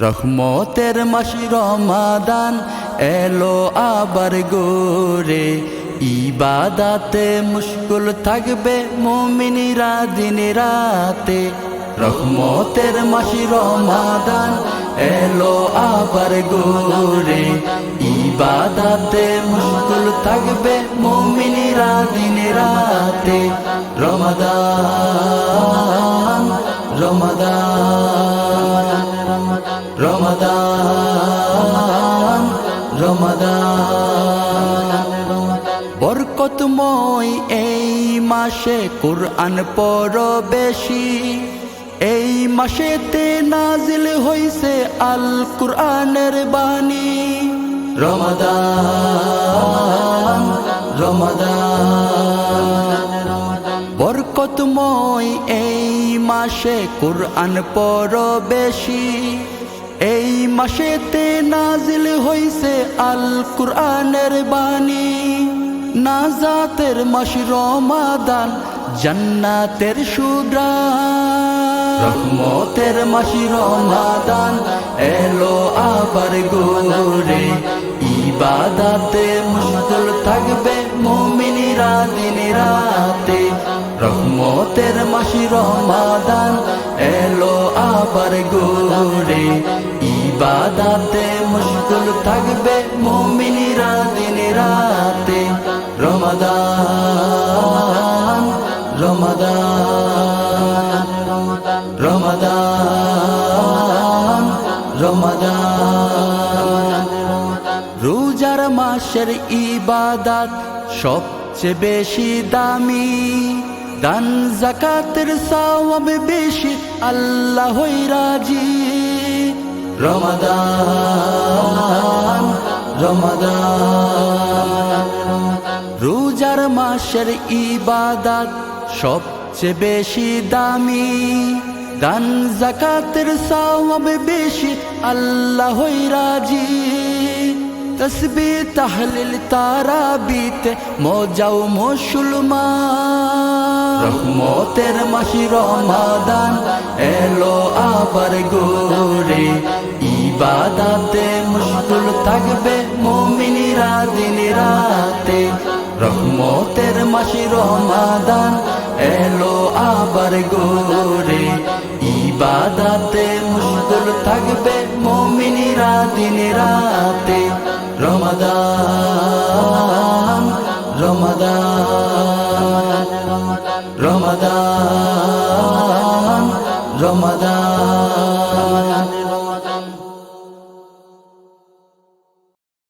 রহমতের মাসি রমাদান এলো আবার গোরে। ইবাদাতে মুশকুল থাকবে মমিনীরা দিন রাতে। রহমতের মাসি রমাদান এলো আবার গোরে। ইবাদাতে মুশকুল থাকবে মমিনীরা দিন রাতে। রমাদান রমাদান। রমাদান বরকতময় এই মাসে কোরআন পর বেশি। এই মাসেতে নাজিল হইছে আল কোরআনের বাণী। রমাদান রমাদান বরকতময় এই মাসে কোরআন পর বেশি। এই মাসেতে নাজিল হইছে আল কুরআনের বাণী নাজাতের মাস রমাদান জান্নাতের সুগ্রাম রহমতের মাসি রমাদান এলো আবার গোরে ইবাদাতে মুশকুল থাকবে মুমিনীরা দিন রাতে রহমতের মাসি রমাদান এলো আবার গোরে ইবাদাতে মুশকুল রমাদান রমাদান রমাদান রমাদান রোজার মাসের ইবাদাত সবচেয়ে বেশি দামি দান জাকাতের সওয়াব বেশি আল্লাহ হই রাজি রমাদান রমাদান রোজার মাসের ইবাদাত সবচেয়ে বেশি দামি। দান জাকাতের সওয়াব বেশি, আল্লাহ রাজি। তসবি তাহলিল তারাবিতে মজাও মুসলমান। রহমতের মাসি রমাদান, এলো আবার গোরে ইবাদাতে মুশকুল থাকবে, মুমিনীরা দিন রাতে রহমতের মাসি রমাদান এলো আবার গোরে। ইবাদাতে মুশকুল থাকবে মমিনিরা দিন রাতে। রমাদান